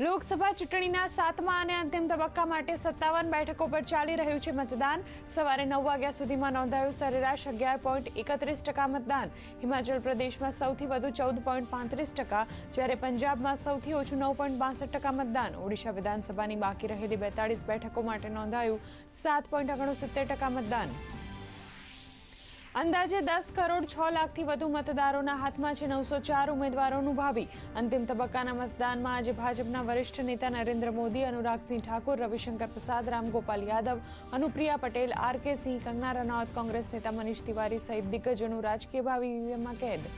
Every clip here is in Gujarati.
લોકસભા ચૂંટણીના સાતમા અને અંતિમ તબક્કા માટે સત્તાવન બેઠકો પર ચાલી રહ્યું છે મતદાન. સવારે નવ વાગ્યા સુધીમાં નોંધાયું સરેરાશ અગિયાર પોઈન્ટ એકત્રીસ ટકા મતદાન. હિમાચલ પ્રદેશમાં સૌથી વધુ ચૌદ પોઈન્ટ પાંત્રીસ ટકા, જ્યારે પંજાબમાં સૌથી ઓછું નવ પોઈન્ટ બાસઠ ટકા મતદાન. ઓડિશા વિધાનસભાની બાકી રહેલી બેતાળીસ બેઠકો માટે નોંધાયું સાત પોઈન્ટ ઓગણસિત્તેર ટકા મતદાન. અંદાજે દસ કરોડ છ લાખથી વધુ મતદારોના હાથમાં છે નવસો ચાર ઉમેદવારોનું ભાવિ. અંતિમ તબક્કાના મતદાનમાં આજે ભાજપના વરિષ્ઠ નેતા નરેન્દ્ર મોદી, અનુરાગસિંહ ઠાકુર, રવિશંકર પ્રસાદ રામગોપાલ યાદવ, અનુપ્રિયા પટેલ, આર કે સિંહ, કંગના રનૌત કોંગ્રેસ નેતા મનીષ તિવારી સહિત દિગ્ગજોનું રાજકીય ભાવિ ઈવીએમમાં કેદ.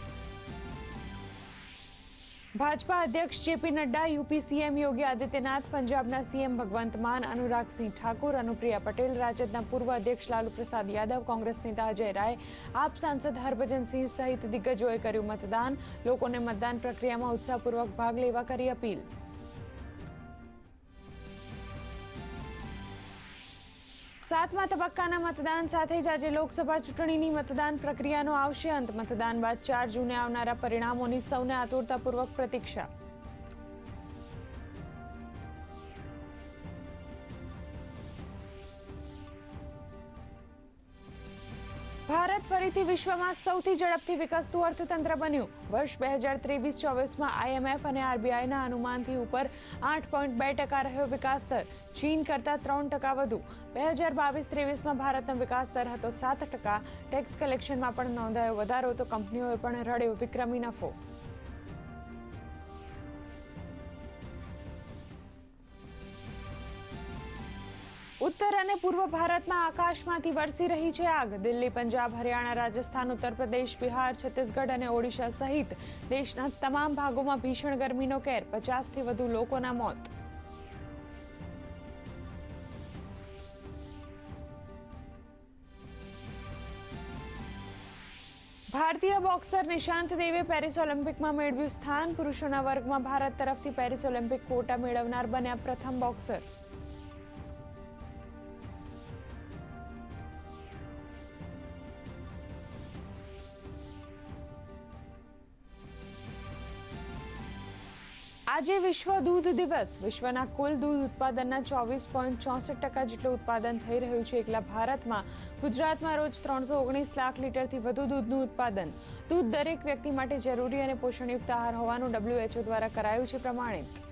ભાજપા અધ્યક્ષ JP Nadda, UP CM Yogi Adityanath, પંજાબના સીએમ ભગવંત માન, અનુરાગસિંહ ઠાકુર, અનુપ્રિયા પટેલ, રાજદના પૂર્વ અધ્યક્ષ લાલુ પ્રસાદ યાદવ, કોંગ્રેસ નેતા અજય રાય, આપ સાંસદ હરભજનસિંહ સહિત દિગ્ગજોએ કર્યું મતદાન. લોકોને મતદાન પ્રક્રિયામાં ઉત્સાહપૂર્વક ભાગ લેવા કરી અપીલ. સાતમા તબક્કાના મતદાન સાથે જ આજે લોકસભા ચૂંટણીની મતદાન પ્રક્રિયાનો આવશે અંત. મતદાન બાદ ચાર જૂને આવનારા પરિણામોની સૌને આતુરતાપૂર્વક પ્રતીક્ષા. ભારત ફરીથી વિશ્વમાં સૌથી ઝડપથી વિકસતું અર્થતંત્ર બન્યું. વર્ષ બે હજાર ત્રેવીસ ચોવીસમાં આઈએમએફ અને આરબીઆઈના અનુમાનથી ઉપર આઠ પોઈન્ટ બે ટકા રહ્યો વિકાસ દર. ચીન કરતાં ત્રણ ટકા વધુ. બે હજાર બાવીસ ત્રેવીસમાં ભારતનો વિકાસ દર હતો સાત ટકા. ટેક્સ કલેક્શનમાં પણ નોંધાયો વધારો તો કંપનીઓએ પણ રડ્યો વિક્રમી નફો. ઉત્તર અને પૂર્વ ભારતમાં આકાશમાંથી વરસી રહી છે આગ. દિલ્હી, પંજાબ, હરિયાણા, રાજસ્થાન, ઉત્તર પ્રદેશ, બિહાર, છત્તીસગઢ અને ઓડિશા સહિત દેશના તમામ ભાગોમાં ભીષણ ગરમીનો કેર, પચાસથી વધુ લોકોના મોત. ભારતીય બોક્સર નિશાંત દેવે પેરિસ ઓલિમ્પિકમાં મેળવ્યું સ્થાન. પુરુષોના વર્ગમાં ભારત તરફથી પેરિસ ઓલિમ્પિક કોટા મેળવનાર બન્યા પ્રથમ બોક્સર. આજે વિશ્વ દૂધ દિવસ. વિશ્વના કુલ દૂધ ઉત્પાદનના ચોવીસ પોઈન્ટ ચોસઠ ટકા જેટલું ઉત્પાદન થઈ રહ્યું છે. એકલા ભારતમાં ગુજરાતમાં રોજ ત્રણસો ઓગણીસ લાખ લીટરથી વધુ દૂધનું ઉત્પાદન. દૂધ દરેક વ્યક્તિ માટે જરૂરી અને પોષણયુક્ત આહાર હોવાનું ડબ્લ્યુએચઓ દ્વારા કરાયું છે પ્રમાણિત.